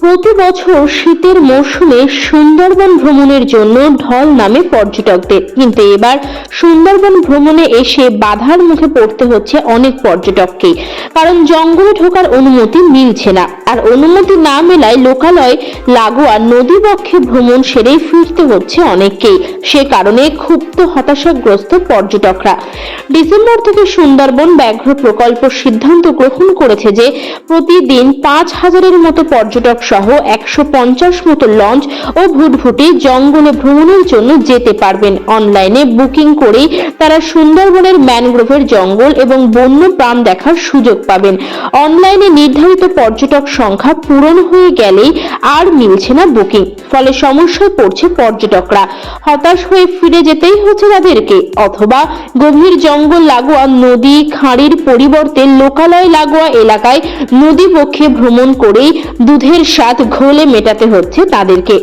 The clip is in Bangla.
প্রতি বছর শীতের মৌসুমে সুন্দরবন ভ্রমণের জন্য ঢল নামে পর্যটকদের। কিন্তু এবার সুন্দরবন ভ্রমণে এসে বাধার মুখে পড়তে হচ্ছে অনেক পর্যটককে কারণ জঙ্গলে ঢোকার অনুমতি মিলছে না। আর অনুমতি না মেলায় লোকালয় লাগোয়া নদীবক্ষে ভ্রমণ সেরেই ফিরতে হচ্ছে অনেককেই। সে কারণে ক্ষুব্ধ, হতাশাগ্রস্ত পর্যটকরা। ডিসেম্বর থেকে সুন্দরবন ব্যাঘ্র প্রকল্প সিদ্ধান্ত গ্রহণ করেছে যে, প্রতিদিন পাঁচ হাজারের মতো পর্যটক সহ একশো পঞ্চাশ মতো লঞ্চ ও ভুটভুটি জঙ্গলে ভ্রমণের জন্য যেতে পারবেন। অনলাইনে বুকিং করেই তারা সুন্দরবনের ম্যানগ্রোভের জঙ্গল এবং বন্য প্রাণ দেখার সুযোগ পাবেন। অনলাইনে নির্ধারিত পর্যটক সংখ্যা পূরণ হয়ে গেলে আর মিলছে না বুকিং ফলে সমস্যায় পড়ছে পর্যটকরা। হতাশ হয়ে ফিরে যেতেই হচ্ছে তাদেরকে। অথবা গভীর জঙ্গল লাগোয়া নদী, খাঁড়ির পরিবর্তে লোকালয় লাগোয়া এলাকায় নদী পক্ষে ভ্রমণ করেই দুধের স্বাদ ঘোলে মেটাতে হচ্ছে তাদেরকে।